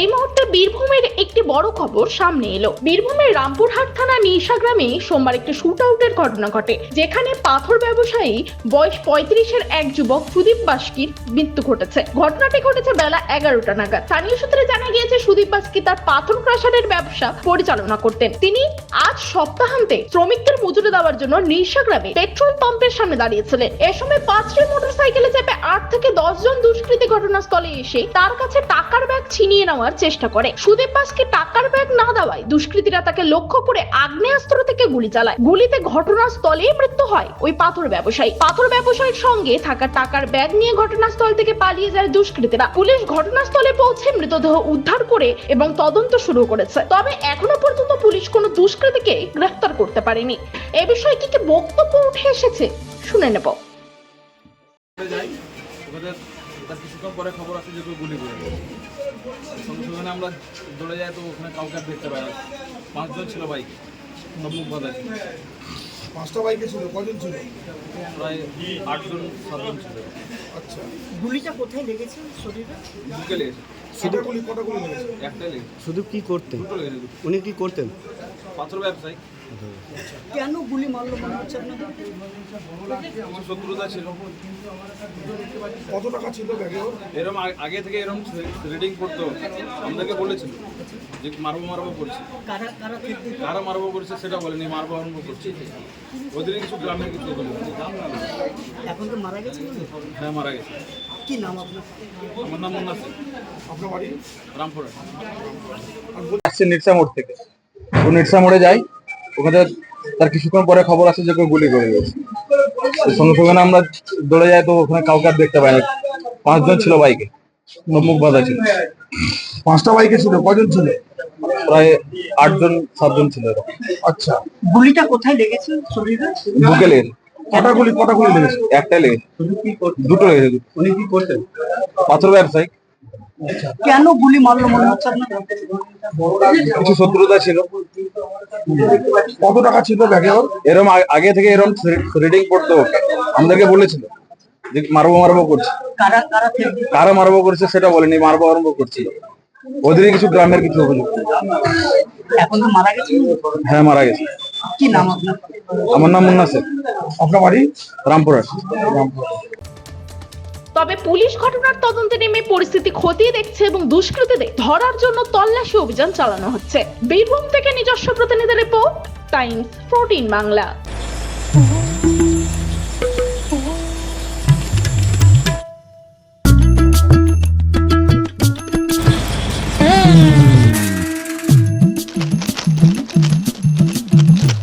এই মুহূর্তে বীরভূমের একটি বড় খবর সামনে এলো। বীরভূমের রামপুরহাট থানা নিশা গ্রামে সোমবার একটি শুট আউটের ঘটনা ঘটে, যেখানে পাথর ব্যবসায়ী বয়স পঁয়ত্রিশের এক যুবক সুদীপ বাস্কির মৃত্যু ঘটেছে। ঘটনাটি ঘটেছে বেলা এগারোটা নাগাদ। স্থানীয় সূত্রে জানা গিয়েছে, সুদীপ বাস্কি তার পাথর ক্রাশারের ব্যবসা পরিচালনা করতেন। তিনি আজ সপ্তাহান্তে শ্রমিকদের মজুরি দেওয়ার জন্য নিশা গ্রামে পেট্রোল পাম্পের সামনে দাঁড়িয়েছিলেন। এ সময় পাঁচটি মোটরসাইকেলে চেপে আট থেকে দশ জন দুষ্কৃতী ঘটনাস্থলে এসে তার কাছে টাকার ব্যাগ ছিনিয়ে নেওয়ার চেষ্টা করে। সুদীপ বাসকে টাকার ব্যাগ না দেওয়ায় দুষ্কৃতীরা তাকে লক্ষ্য করে আগ্নেয়াস্ত্র থেকে গুলি চালায়। গুলিতে ঘটনাস্থলেই মৃত্যু হয় ওই পাথর ব্যবসায়ী। পাথর ব্যবসায়ীর সঙ্গে থাকা টাকার ব্যাগ নিয়ে ঘটনাস্থল থেকে পালিয়ে যায় দুষ্কৃতীরা। পুলিশ ঘটনাস্থলে পৌঁছে মৃতদেহ উদ্ধার করে এবং তদন্ত শুরু করেছে। তবে এখনও পর্যন্ত পুলিশ কোনো দুষ্কৃতীকে গ্রেফতার করতে পারেনি। এ বিষয়ে কি কি বক্তব্য উঠে এসেছে শুনে নেব। তার কিছুক্ষণ পরে খবর আসে যে কেউ গুলি করে আমরা দৌড়ে যাই তো ওখানে কাউকে দেখতে পাই না পাঁচজন ছিল বাইক পাঁচটা বাইকে ছিল কজন ছিল? প্রায় আটজন সাতজন ছিল। আচ্ছা। গুলিটা কোথায় লেগেছে শরীরে? বুকে লেগেছে। কটা গুলি কটা গুলি লেগেছে? একটাই লেগেছে। শুধু কি করতেন? উনি কি করতেন? পাথর ব্যবসায়ী। কেন গুলি মারলো মনে হচ্ছে আপনাদের? শত্রুতা ছিল। কত টাকা ছিল ব্যাগে? এরম আগে থেকে এরকম রিডিং করতো। আমাদেরকে বলেছিল যে মারবো মারবো করছে। কারা কারা থেকে কারা মারবো করছে সেটা বলেনি মারবো আরম্ভ করছে। ওদের কিছু গ্রামের কিছু এখন তো মারা গেছে হ্যাঁ? মারা গেছে। কি নাম আপনার? আমার নাম মুন্না সিং আপনার বাড়ি? রামপুরা আসছে নিরসা মোড় থেকে। ও নিরসা মোড়ে যাই। ওখানে তার কিছুক্ষণ পরে খবর আসে যে কেউ গুলি করে গেছে। সঙ্গে সঙ্গে আমরা দৌড়ে যাই তো ওখানে কাউকে আর দেখতে পাই না পাঁচজন ছিল বাইকে মুখ বাঁধা ছিল। পাঁচটা বাইকে ছিল কজন ছিল? প্রায় আটজন সাতজন ছিল। আচ্ছা। গুলিটা কোথায় লেগেছে? শরীরে? বুকে লেগেছে কটা গুলি কটা গুলি লেগেছে? একটাই লেগেছে। দুটো লেগেছে। উনি কি করতেন? পাথর ব্যবসায়ী। কেন গুলি মারলো মনে হচ্ছে কিছু শত্রুতা ছিল। কত টাকা ছিল ব্যাগে ওর? এরম আগে থেকে এরম রিডিং করতো ওকে আমাদেরকে বলেছিল যে মারবো মারবো করছে। কারা মারবো করছে সেটা বলেনি মারবো আরম্ভ করছিল। ওদেরই কিছু গ্রামের কিছু অভিযোগ। এখন তো মারা গেছে? হ্যাঁ মারা গেছে। কি নাম আপনার? আমার নাম মুন্না শেখ আপনার বাড়ি? রামপুরহাট। তবে পুলিশ ঘটনার তদন্তে নেমে পরিস্থিতি খতিয়ে দেখছে এবং দুষ্কৃতীদের ধরার জন্য তল্লাশি অভিযান চালানো হচ্ছে। বীরভূম থেকে নিজস্ব প্রতিনিধি রিপোর্ট, টাইমস প্রোটিন বাংলা।